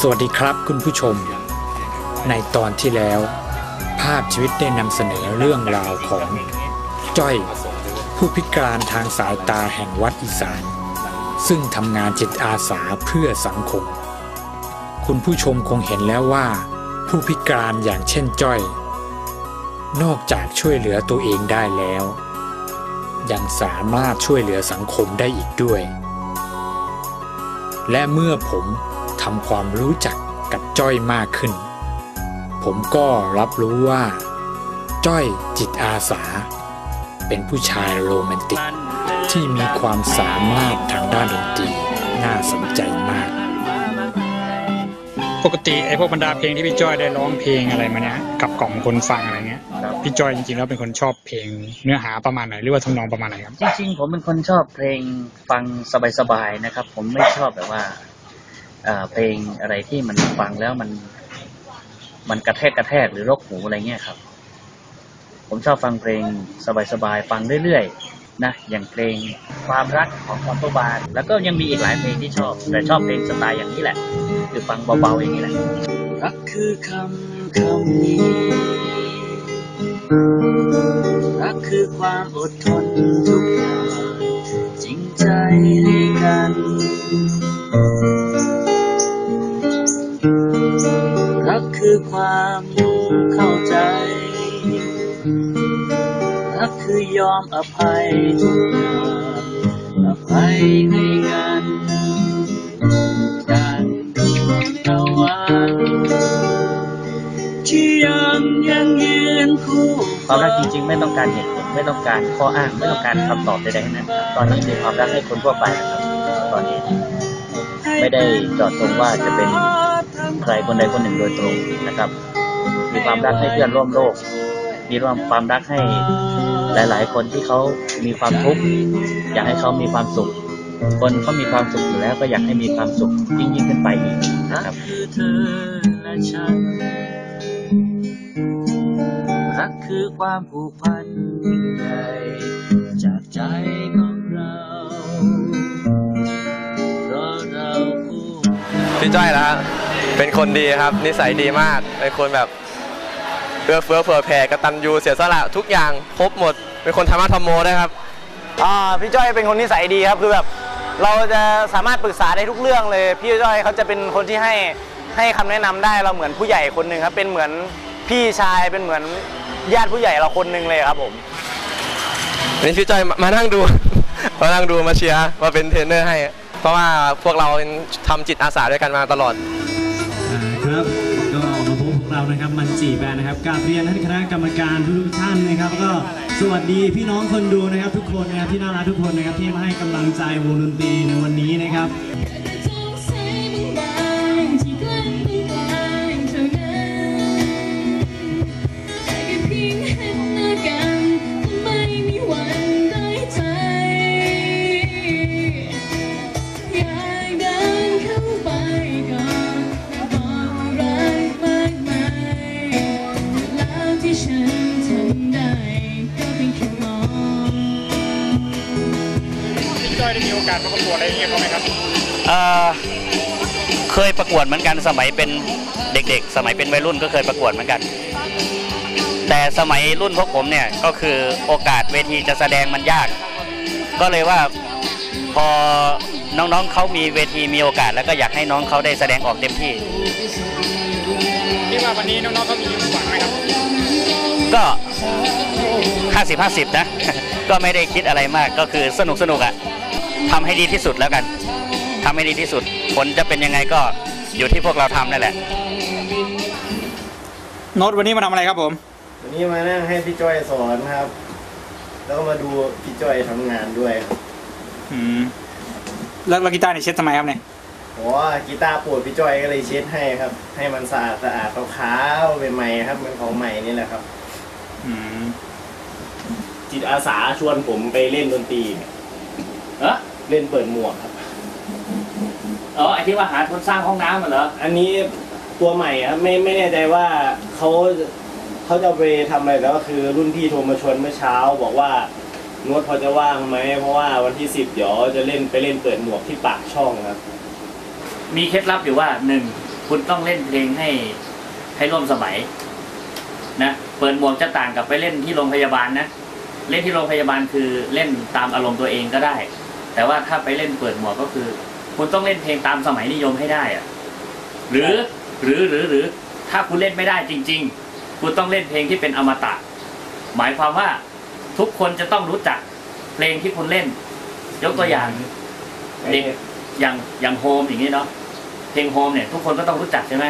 สวัสดีครับคุณผู้ชม ในตอนที่แล้ว ภาพชีวิตได้นำเสนอเรื่องราวของ จ้อย ผู้พิการทางสายตาแห่งวัดอีสาน ซึ่งทำงานจิตอาสาเพื่อสังคม คุณผู้ชมคงเห็นแล้วว่า ผู้พิการอย่างเช่นจ้อย นอกจากช่วยเหลือตัวเองได้แล้ว ยังสามารถช่วยเหลือสังคมได้อีกด้วย และเมื่อผมำความรู้จักกับจ้อยมากขึ้น ผมก็รับรู้ว่า จ้อยจิตอาสา เป็นผู้ชายโรแมนติก ที่มีความสามารถทางด้านดนตรีน่าสนใจมาก ปกติไอ้พวกบรรดาเพลงที่พี่จ้อยได้ร้องเพลงอะไรมาเนี่ยกับกล่อมคนฟังอะไรเงี้ยพี่จ้อยจริงๆแล้วเป็นคนชอบเพลงเนื้อหาประมาณไหนหรือว่าทำนองประมาณไหนครับจริงๆผมเป็นคนชอบเพลงฟังสบายๆนะครับ ผมไม่ชอบแบบว่า เพลงอะไรที่มันฟังแล้วมัน มันกระแทกกระแทกหรือรกหูอะไรเงี้ยครับ ผมชอบฟังเพลงสบายๆฟังเรื่อยๆนะอย่างเพลงความรักของคอมโบบานแล้วก็ยังมีอีกหลายเพลงที่ชอบ แต่ชอบเพลงสไตล์อย่างนี้แหละ คือฟังเบาๆอย่างนี้แหละรักคือคำคำนี้รักคือความอดทนทุกอย่างจริงใจให้กัน คือความเข้าใจรักคือยอมอภัยทุกอย่างอภัยให้กันจากดวงตะวันที่ยังยังยืนคู่ความรักจริงๆ ไม่ต้องการเหตุผลไม่ต้องการข้ออ้างไม่ต้องการคำตอบใดๆทั้งนั้นตอนนี้คือความรักให้คนทั่วไปนะครับตอนนี้ ไม่ได้จอดตรงว่าจะเป็น ใครคนใดคนหนึ่งโดยตรงนะครับ มีความรักให้เพื่อนร่วมโลก มีความรักให้หลาย ๆ คนที่เขามีความทุกข์อยากให้เขามีความสุข คนเขามีความสุขอยู่แล้วก็อยากให้มีความสุขยิ่งยิ่งๆขึ้นไปอีกนะครับคือเธอและฉันรักคือความผูกพันยิ่งใหญ่จากใจของเราเพราะเราคู่พี่จ้อยนะ เป็นคนดีครับ นิสัยดีมาก เป็นคนแบบเอื้อเฟื้อเผื่อแผ่กตัญญูเสียสละทุกอย่างครบหมด เป็นคนธรรมะธรรมโมด้วยครับอ่าพี่จ้อยเป็นคนนิสัยดีครับคือแบบเราจะสามารถปรึกษาได้ทุกเรื่องเลย พี่จ้อยเขาจะเป็นคนที่ให้ให้คำแนะนำได้เราเหมือนผู้ใหญ่คนหนึ่งครับ เป็นเหมือนพี่ชายเป็นเหมือนญาติผู้ใหญ่เราคนหนึ่งเลยครับผมนี่พี่จ้อยมามานั่งดู มานั่งดูมาเชียร์มาเป็นเทรนเนอร์ให้ เพราะว่าพวกเราทำจิตอาสาด้วยกันมาตลอดอ่า ครับก็มาพบพวกเรานะครับมันจีแบนนะครับกราบเรียนท่านคณะกรรมการทุกท่านนะครับ ก็สวัสดีพี่น้องคนดูนะครับ ทุกคนนะครับที่น่ารักทุกคนนะครับที่มาให้กำลังใจวงดนตรีในวันนี้นะครับ มีโอกาสมาประกวดอะไรอย่างเงี้ยเขาไหมครับเอ่อเคยประกวดเหมือนกันสมัยเป็นเด็กๆ สมัยเป็นวัยรุ่นก็เคยประกวดเหมือนกัน แต่สมัยรุ่นพวกผมเนี่ยก็คือโอกาสเวทีจะแสดงมันยาก ก็เลยว่าพอน้องๆเขามีเวทีมีโอกาส แล้วก็อยากให้น้องเขาได้แสดงออกเต็มที่ที่ว่าวันนี้น้องๆเขามีหวังไหมครับ ก็50 50นะ ก็ไม่ได้คิดอะไรมากก็คือสนุกสนุกๆอะ ทำให้ดีที่สุดแล้วกันทำให้ดีที่สุด ผลจะเป็นยังไงก็อยู่ที่พวกเราทำนั่นแหละ โน้ตวันนี้มาทำอะไรครับผม วันนี้มานั่งให้พี่จ้อยสอนครับ แล้วก็มาดูพี่จ้อยทำงานด้วยครับอืมแล้วแล้วกีตาร์เนี่ยเช็ดทำไมครับเนี่ยโอ้กีตาร์ปวดพี่จ้อยก็เลยเช็ดให้ครับ ให้มันสะอาดสะอาดขาวๆเป็นใหม่ครับเหมือนของใหม่นี่แหละครับ อืมจิตอาสาชวนผมไปเล่นดนตรีเนี่ยเออ เล่นเปิดหมวกครับ อ๋อไอที่ว่าหาทุนสร้างห้องน้ำเหรออันนี้ตัวใหม่ครับไม่ไม่แน่ใจว่าเขาเขาจะไปทำอะไรแต่ก็คือรุ่นพี่โทรมาชวนเมื่อเช้า บอกว่านวดพอจะว่างไหมเพราะว่าวันที่สิบเดี๋ยวจะเล่นไปเล่นเปิดหมวกที่ปากช่องครับ มีเคล็ดลับอยู่ว่าหนึ่งคุณต้องเล่นเพลงให้ให้ร่วมสมัยนะเปิดหมวกจะต่างกับไปเล่นที่โรงพยาบาลนะ เล่นที่โรงพยาบาลคือเล่นตามอารมณ์ตัวเองก็ได้ แต่ว่าถ้าไปเล่นเปิดหมวกก็คือ คุณต้องเล่นเพลงตามสมัยนิยมให้ได้อะหรือหรือหรือหรือถ้าคุณเล่นไม่ได้จริง ๆ คุณต้องเล่นเพลงที่เป็นอมตะ หมายความว่าทุกคนจะต้องรู้จักเพลงที่คุณเล่น ยกตัวอย่างเด็กอย่างอย่างโฮมอย่างนี้เนาะเพลงโฮมเนี่ยทุกคนก็ต้องรู้จักใช่ไหม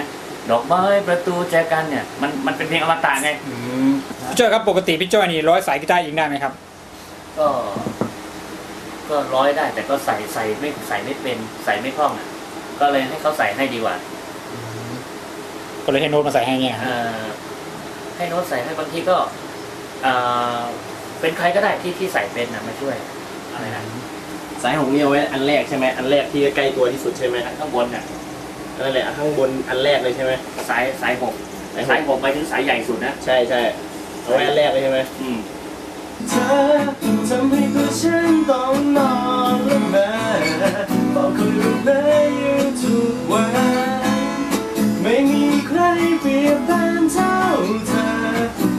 ดอกไม้ประตูแจกันเนี่ยมันมันเป็นเพลงอมตะไงพี่จ้อยครับปกติพี่จ้อยนี่ร้อยสายกีตาร์เองได้ไหมครับ ก็ ก็ร้อยได้ แต่ก็ใส่ใส่ไม่ใส่ไม่เป็นใส่ไม่คล่องอะ ก็เลยให้เขาใส่ให้ดีกว่าก็เลยให้โน้ตมาใส่ให้เนี่ยเอ่อให้โน้ตใส่ให้บางทีก็เอ่อเป็นใครก็ได้ที่ที่ใส่เป็นนะมาช่วยอะไรนะสายหงนี่เอาไว้อันแรกใช่ไหมอันแรกที่ใกล้ตัวที่สุดใช่ไหมข้างบนน่ะนั่นแหละข้างบนอันแรกเลยใช่ไหมสายสายหกสายหกสายหกไปถึงสายใหญ่สุดนะใช่ใช่เอาไว้อันแรกเลยใช่ไหมอืม เธอทำให้ตัวฉันต้องนอนละเมอบอกคอยรูปแม่อยู่ทุกวัน ไม่มีใครเปรียบแทนเท่าเธอ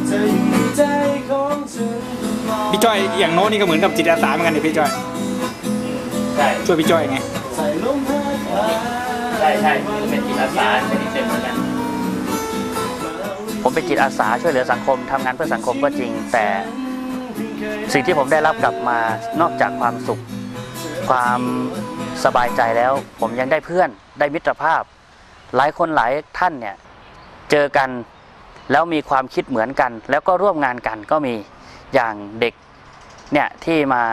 เธออยู่ในใจของฉันตลอดพี่จ้อยอย่างโน้ตนี่ก็เหมือนกับจิตอาสาเหมือนกันนี่พี่จ้อยใช่ช่วยพี่จ้อยไงใส่ลมพัดผ่านใช่ใช่เป็นจิตอาสาเป็นจิตเหมือนกันผมเป็นจิตอาสาช่วยเหลือสังคมทำงานเพื่อสังคมก็จริงแต่ สิ่งที่ผมได้รับกลับมานอกจากความสุข ความสบายใจแล้ว ผมยังได้เพื่อนได้มิตรภาพ หลายคนหลายท่านเนี่ยเจอกันแล้วมีความคิดเหมือนกัน แล้วก็ร่วมงานกันก็มีอย่างเด็กเนี่ยที่มา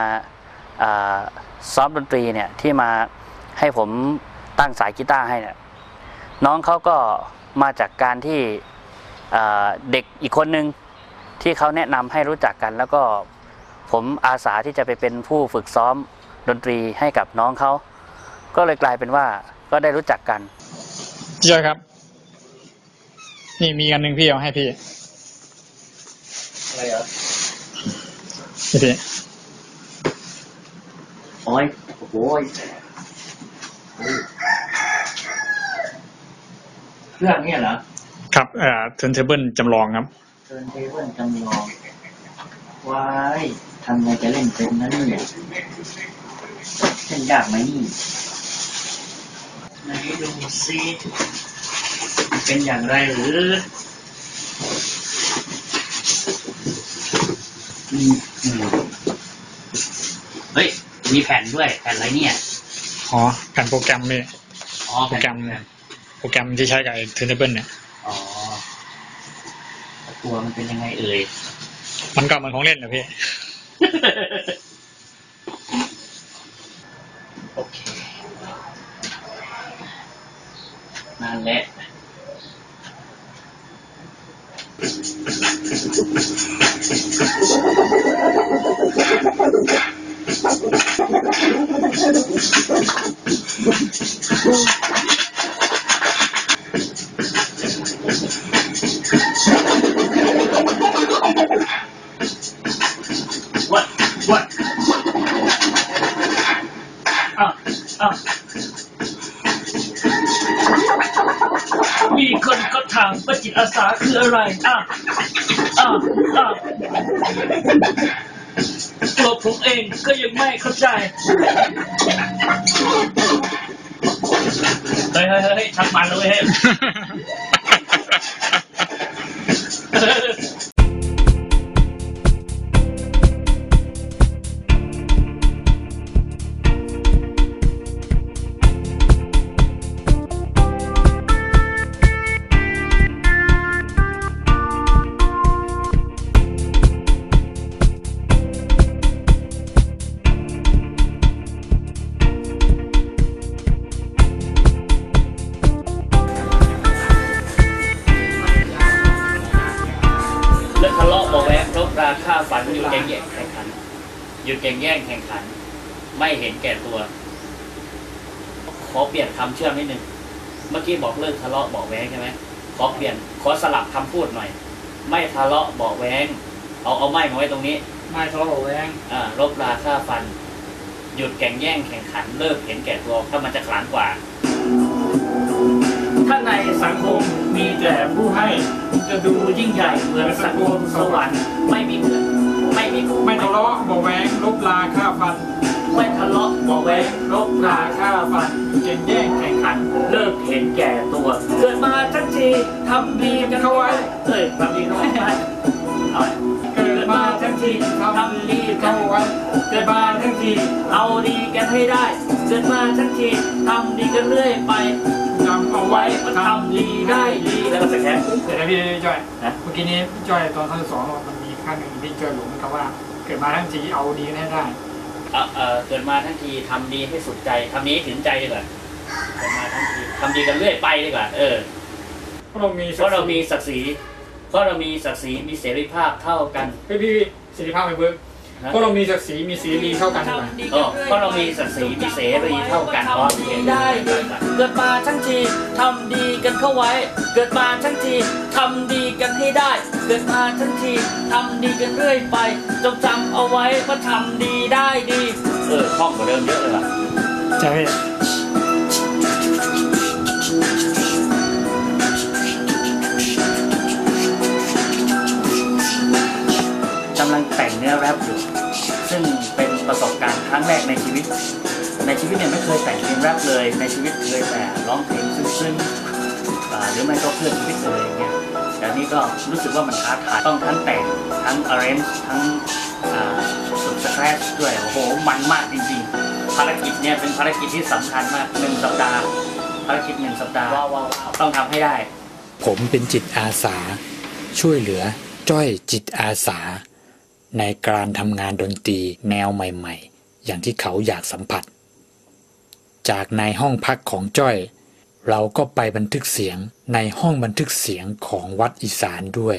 ซ้อมดนตรีเนี่ยที่มาให้ผมตั้งสายกีตาร์ให้เนี่ยน้องเขาก็มาจากการที่เอ่อเด็กอีกคนนึงที่เขาแนะนำให้รู้จักกันแล้วก็ ผมอาสาที่จะไปเป็นผู้ฝึกซ้อมดนตรีให้กับน้องเขา ก็เลยกลายเป็นว่าก็ได้รู้จักกันพี่จ้อยครับ นี่มีอันหนึ่งพี่เอาให้พี่ อะไรเหรอนี่พี่โอ้ยโอ้โหยเครื่องเนี่ยเหรอ ครับเอ่อเทิร์นเทเบิลจำลองครับ เทิร์นเทเบิลจำลองว้าย ทำไงจะเล่นเป็นนั่นเนี่ยเล่นยากไหมนี่ไหนดูซิเป็นอย่างไรหรืออืมอืมเฮ้ย มีแผ่นด้วย แผ่นอะไรเนี่ย อ๋อแผ่นโปรแกรมนี่อ๋อโปรแกรมเนี่ยโปรแกรมที่ใช้กับเทิร์นเทเบิลเนี่ย อ๋อ ตัวมันเป็นยังไงเอ่ย มันก็เหมันของเล่นนะพี่ โอเก็ถามว่าจิตอาสาคืออะไรอะอะอะตัวผมเองก็ยังไม่เข้าใจ เฮ้ยเฮ้ยเฮ้ยทักมันเลยเฮ้ หยุดแข่งแย่งแข่งขัน ไม่เห็นแก่ตัว ขอเปลี่ยนคำเชื่อมนิดนึงเมื่อกี้บอกเลิกทะเลาะเบาะแวงใช่ไหมขอเปลี่ยนขอสลับคำพูดหน่อย ไม่ทะเลาะเบาะแวงเอาเอาไม้มาไว้ตรงนี้ ไม่ทะเลาะแวงอ่ารบราค่าฟัน หยุดแข่งแย่งแข่งขันเลิกเห็นแก่ตัวถ้ามันจะขลังกว่าถ้าในสังคมมีแต่ผู้ให้จะดูยิ่งใหญ่เหมือนสังคมสวรรค์ไม่มีเหมือน ไม่มีคู่ไม่ทะเลาะเบาะแวงลบลาฆ่าฟัน ไม่ทะเลาะเบาะแวงรบราฆ่าฟันเก่งแย่งแข่งขัน เลิกเห็นแก่ตัว เกิดมาทั้งทีทำดีกันเข้าไว้เอ้ยทำดีเข้าไว้เอาไว้เกิดมาทั้งทีทำดีเข้าไว้เกิดมาทั้งทีเอาดีกันให้ได้ เกิดมาทั้งทีทำดีกันเรื่อยไปจำเอาไว้ไว้มันทำดีได้ดีแล้วก็สแกนเดี๋ยวนะพี่จ้อยฮะเมื่อกี้นี้พี่จ้อยตอนท่านสอนมัน มีข้างหนึ่งที่จ้อยหลงคำว่า เกิดมาทั้งทีเอาดีกันให้ได้เอ่อเอ่อเกิดมาทั้งทีทำดีให้สุดใจทำดีให้ถึงใจดีกว่าเกิดมาทั้งทีทำดีกันเรื่อยไปดีกว่า เออเพราะเรามีเพราะเรามีศักดิ์ศรีเพราะเรามีศักดิ์ศรีมีเสรีภาพเท่ากันพี่พี่พี่สิริภาพไปเบิร์กนะ เพราะเรามีศักดิ์ศรีมีสีรีเท่ากันดีกว่าเออเพราะเรามีศักดิ์ศรีมีเสรีเท่ากันเพราะได้เกิดมาทั้งทีทำดีกันเข้าไว้ เกิดมาทั้งทีทำดีกันให้ได้ เกิดมาทั้งทีทำดีกันเรื่อยไป จงจำเอาไว้ว่าทำดีได้ดี เออคล่องกว่าเดิมเยอะเลยว่ะใช่พี่กำลังแต่งเนื้อแรปอยู่ ซึ่งเป็นประสบการณ์ครั้งแรกในชีวิต ในชีวิตเนี่ยไม่เคยแต่งเพลงแรปเลย ในชีวิตเคยแต่ร้องเพลงซึ้งๆอ่าหรือไม่ก็เพื่อนชีวิตเลยอย่างเงี้ยแต่นี่ก็รู้สึกว่ามันท้าทายต้องทั้งแต่งทั้ง arrange ทั้งอ่าฝึกสแครชด้วยโอ้โหมันมากจริงๆ ภารกิจเนี่ยเป็นภารกิจที่สำคัญมากหนึ่งสัปดาห์ภารกิจหนึ่งสัปดาห์ต้องทำให้ได้ ผมเป็นจิตอาสา ช่วยเหลือ จ้อยจิตอาสา ในการทำงานดนตรีแนวใหม่ๆ อย่างที่เขาอยากสัมผัส จากในห้องพักของจ้อย เราก็ไปบันทึกเสียงในห้องบันทึกเสียงของวัดอีสานด้วย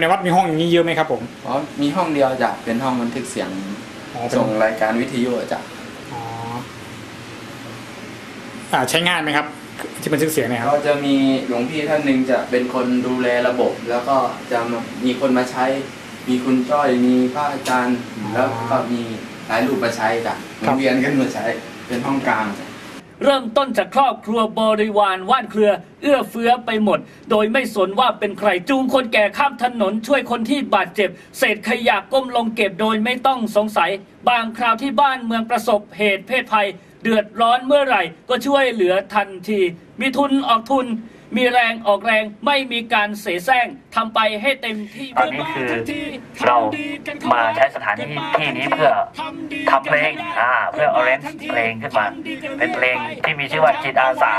ในวัดมีห้องอย่างนี้เยอะไหมครับผมอ๋อมีห้องเดียวจ้ะเป็นห้องบันทึกเสียงอ๋อเป็นส่งรายการวิทยุจ้ะอ๋ออ่าใช้ง่ายไหมครับ ที่บันทึกเสียงเนี่ยครับ ก็จะมีหลวงพี่ท่านหนึ่งจะเป็นคนดูแลระบบ แล้วก็จะมีคนมาใช้ มีคุณจ้อยมีพระอาจารย์แล้วก็มีหลายรูปมาใช้จ้ะหมุนเวียนกันมาใช้เป็นห้องกลางจ้ะเริ่มต้นจากครอบครัวบริวารว่านเครือ เอื้อเฟื้อไปหมด โดยไม่สนว่าเป็นใครจูงคนแก่ข้ามถนนช่วยคนที่บาดเจ็บ เศษขยะก้มลงเก็บโดยไม่ต้องสงสัย บางคราวที่บ้านเมืองประสบเหตุเพศภัย เดือดร้อนเมื่อไหร่ ก็ช่วยเหลือทันที มีทุนออกทุน มีแรงออกแรงไม่มีการเสแสร้งทำไปให้เต็มที่ตอนนี้คือเรามาใช้สถานที่ที่นี้เพื่อทำเพลงอ่าเพื่อ arrange เพลงขึ้นมา เป็นเพลงที่มีชื่อว่าจิตอาสา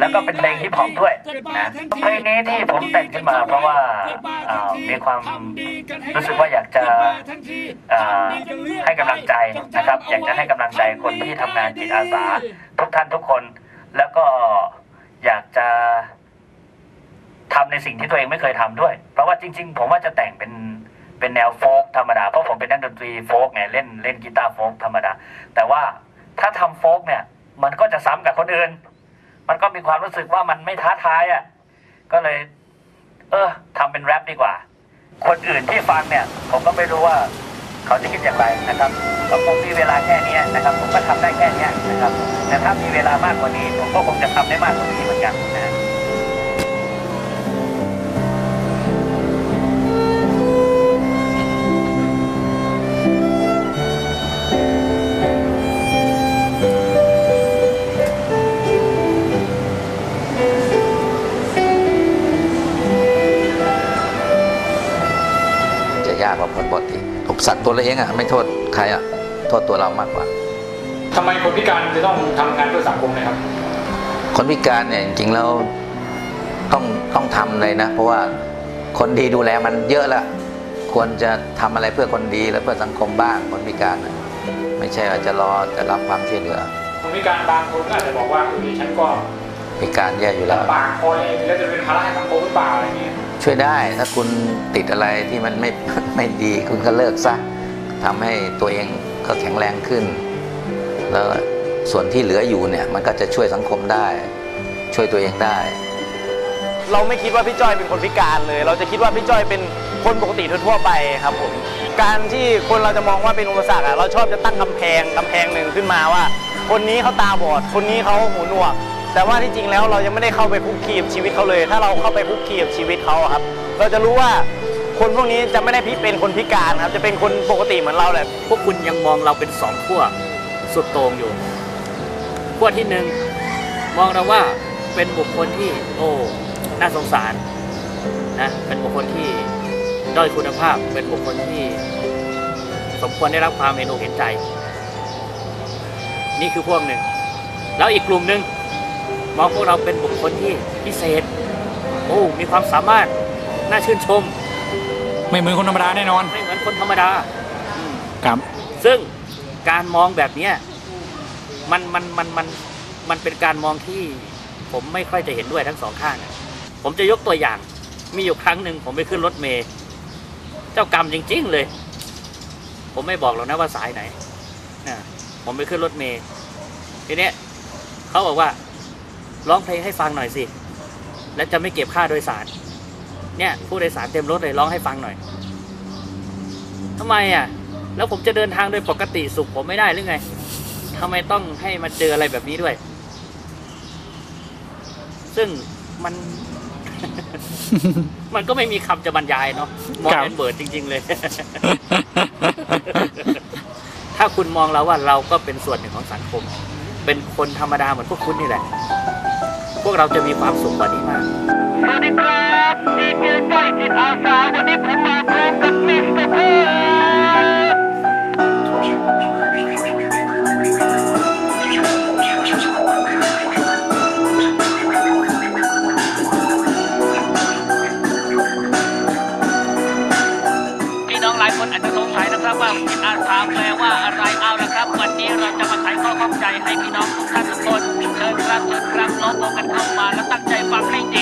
แล้วก็เป็นเพลงฮิปฮอปด้วยนะเพลงนี้ที่ผมแต่งขึ้นมา เพราะว่าอ่ามีความรู้สึกว่าอยากจะอ่าให้กำลังใจนะครับ อยากจะให้กำลังใจคนที่ทำงานจิตอาสา ทุกท่านทุกคนแล้วก็อยากจะ ทำในสิ่งที่ตัวเองไม่เคยทำด้วย เพราะว่าจริง ๆ ผมว่าจะแต่งเป็นเป็นแนวโฟกธรรมดา เพราะผมเป็นนักดนตรีโฟกไงเล่นเล่นกีตาร์โฟกธรรมดา แต่ว่าถ้าทำโฟกเนี่ย มันก็จะซ้ำกับคนอื่น มันก็มีความรู้สึกว่ามันไม่ท้าทายอะ ก็เลย เออทำเป็นแรปดีกว่า คนอื่นที่ฟังเนี่ย ผมก็ไม่รู้ว่าเขาจะคิดอย่างไรนะครับผมมีเวลาแค่นี้นะครับ ผมก็ทำได้แค่นี้นะครับ แต่ถ้ามีเวลามากกว่านี้ ผมก็คงจะทำได้มากกว่านี้เหมือนกันนะ ตว์ตัวเราเองอะไม่โทษใครอะโทษตัวเรามากกว่าทำไมคนพิการจะต้องทำงานเพื่อสังคมนะครับ คนพิการเนี่ยจริงๆแล้วต้องต้องทำเลยนะ เพราะว่าคนดีดูแลมันเยอะละควรจะทำอะไรเพื่อคนดีและเพื่อสังคมบ้างคนพิการนะไม่ใช่ว่าจะรอจะรับความช่วยเหลือคนพิการบางคนก็อาจจะบอกว่าเออฉันก็พิการแย่อยู่แล้วลำบากพอเองแล้วจะเป็นภาระให้สังคมหรือเปล่าอะไรเงี้ยช่วยได้ถ้าคุณติดอะไรที่มันไม่ไม่ดีคุณก็เลิกซะ ทำให้ตัวเองก็แข็งแรงขึ้น แล้วส่วนที่เหลืออยู่เนี่ยมันก็จะช่วยสังคมได้ ช่วยตัวเองได้ เราไม่คิดว่าพี่จ้อยเป็นคนพิการเลย เราจะคิดว่าพี่จ้อยเป็นคนปกติทั่วไปครับผมการที่คนเราจะมองว่าเป็นอุปสรรคอะเราชอบจะตั้งกำแพงกำแพงหนึ่งขึ้นมาว่า คนนี้เขาตาบอด คนนี้เขาหูหนวก แต่ว่าที่จริงแล้วเรายังไม่ได้เข้าไปคุกคีกับชีวิตเขาเลย ถ้าเราเข้าไปคุกคีกับชีวิตเขาอะครับ เราจะรู้ว่า คนพวกนี้จะไม่ได้พิเป็นคนพิการครับ จะเป็นคนปกติเหมือนเราแหละพวกคุณยังมองเราเป็นสองขั้วสุดโต่งอยู่ขั้วที่หนึ่งมองเราว่าเป็นบุคคลที่โอ้น่าสงสารนะเป็นบุคคลที่ด้อยคุณภาพ เป็นบุคคลที่ สมควรได้รับความเห็นอกเห็นใจ นี่คือพวกหนึ่ง แล้วอีกกลุ่มหนึ่งมองพวกเราเป็นบุคคลที่พิเศษ โอ้ มีความสามารถ น่าชื่นชม ไม่เหมือนคนธรรมดาแน่นอน ไม่เหมือนคนธรรมดา ครับ ซึ่งการมองแบบเนี้ยมันมันมันมันมันเป็นการมองที่ผมไม่ค่อยจะเห็นด้วยทั้งสองข้างอะผมจะยกตัวอย่าง มีอยู่ครั้งหนึ่งผมไปขึ้นรถเมย์เจ้ากรรมจริง ๆ เลย ผมไม่บอกหรอกนะว่าสายไหนนะผมไปขึ้นรถเมย์ทีเนี้ยเขาบอกว่าร้องเพลงให้ฟังหน่อยสิ และจะไม่เก็บค่าโดยสาร เนี่ยผู้โดยสารเต็มรถเลยร้องให้ฟังหน่อยทำไมอะ แล้วผมจะเดินทางโดยปกติสุขผมไม่ได้หรือไงทำไมต้องให้มาเจออะไรแบบนี้ด้วย ซึ่งมัน มันก็ไม่มีคำจะบรรยายเนาะมองเป็นเบิร์ดจริง ๆ เลย ถ้าคุณมองเราว่าเราก็เป็นส่วนหนึ่งของสังคม เป็นคนธรรมดาเหมือนพวกคุณนี่แหละ พวกเราจะมีความสุขกว่านี้มาก สวัสดีครับดีเจจ้อยจิตอาสาวันนี้ผมมาพร้อมกับมิสเตอร์เพิร์ดพี่น้องหลายคนอาจจะสงสัยนะครับว่าจิตอาสาแปลว่าอะไรเอาละครับ วันนี้เราจะมาไขข้อข้องใจให้พี่น้องทุกท่านทุกคนเชิญครับเชิญครับล้อมวงกันเข้ามาแล้วตั้งใจฟังให้ดี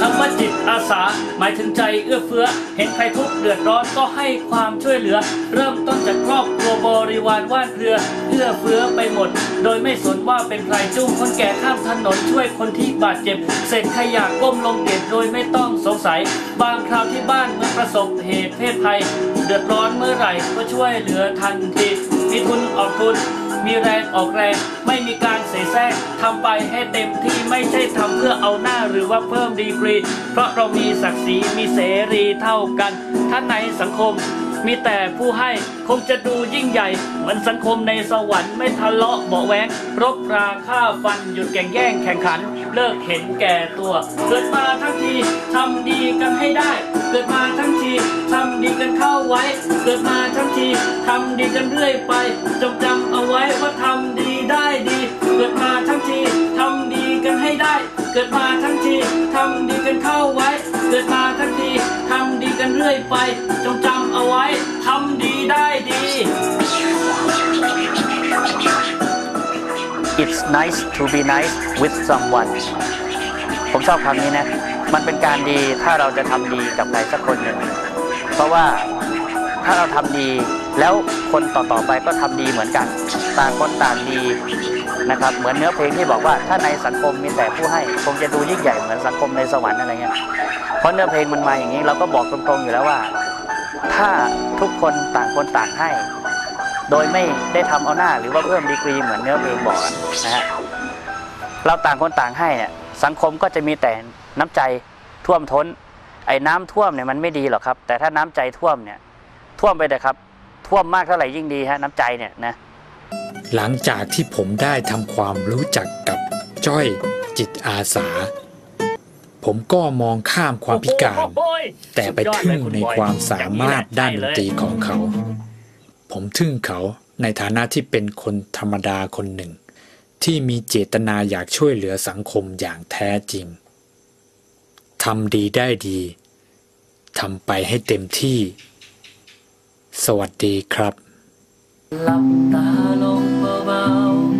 คำว่าจิตอาสา หมายถึงใจเอื้อเฟื้อ เห็นใครทุกข์เดือดร้อนก็ให้ความช่วยเหลือ เริ่มต้นจากครอบครัวบริวารว่านเรือเอื้อเฟื้อไปหมด โดยไม่สนว่าเป็นใครจูงคนแก่ข้ามถนนช่วยคนที่บาดเจ็บเสร็จขยะก้มลงเก็บโดยไม่ต้องสงสัย บางคราวที่บ้านเมื่อประสบเหตุเพศภัย เดือดร้อนเมื่อไหร่ก็ช่วยเหลือทันทีมีทุนออกทุน มีแรงออกแรง ไม่มีการเสแสร้งทำไปให้เต็มที่ไม่ใช่ทำเพื่อเอาหน้าหรือว่าเพิ่มดีกรี เพราะเรามีศักดิ์ศรีมีเสรีเท่ากันถ้าในสังคม มีแต่ผู้ให้คงจะดูยิ่งใหญ่เหมือนสังคมในสวรรค์ไม่ทะเลาะเบาแวงรบราฆ่าฟันหยุดแก่งแย่งแข่งขัน เลิกเห็นแก่ตัว เกิดมาทั้งทีทำดีกันให้ได้ เกิดมาทั้งทีทำดีกันเข้าไว้ เกิดมาทั้งทีทำดีกันเรื่อยไปจงจำเอาไว้ว่าทำดีได้ดี เกิดมาทั้งทีทำดีกันให้ได้ เกิดมาทั้งทีทำดีกันเข้าไว้ เกิดมาทั้งทีทำดีกันเรื่อยไปจงจำ ไว้ทำดีได้ดี It's nice to be nice with someone ผมชอบคำนี้นะ มันเป็นการดีถ้าเราจะทำดีกับใครสักคนหนึ่ง เพราะว่าถ้าเราทำดีแล้วคนต่อๆไปก็ทำดีเหมือนกัน ต่างคนต่างดีนะครับ เหมือนเนื้อเพลงที่บอกว่าถ้าในสังคมมีแต่ผู้ให้คงจะดูยิ่งใหญ่เหมือนสังคมในสวรรค์อะไรเงี้ย เพราะเนื้อเพลงมันมาอย่างนี้เราก็บอกตรงๆอยู่แล้วว่า ถ้าทุกคนต่างคนต่างให้ โดยไม่ได้ทำเอาหน้าหรือว่าเพิ่มดีกรีเหมือนเนื้อเพลงบอกนะฮะเราต่างคนต่างให้เนี่ยสังคมก็จะมีแต่น้ำใจท่วมท้น ไอ้น้ำท่วมเนี่ยมันไม่ดีหรอกครับ แต่ถ้าน้ำใจท่วมเนี่ยท่วมไปเลยครับ ท่วมมากเท่าไหร่ยิ่งดีฮะน้ำใจเนี่ยนะหลังจากที่ผมได้ทำความรู้จักกับจ้อยจิตอาสา ผมก็มองข้ามความพิการ แต่ไปทึ่งในความสามารถด้านดนตรีของเขา ผมทึ่งเขาในฐานะที่เป็นคนธรรมดาคนหนึ่ง ที่มีเจตนาอยากช่วยเหลือสังคมอย่างแท้จริงทำดีได้ดีทำไปให้เต็มที่ สวัสดีครับ หลับตาลง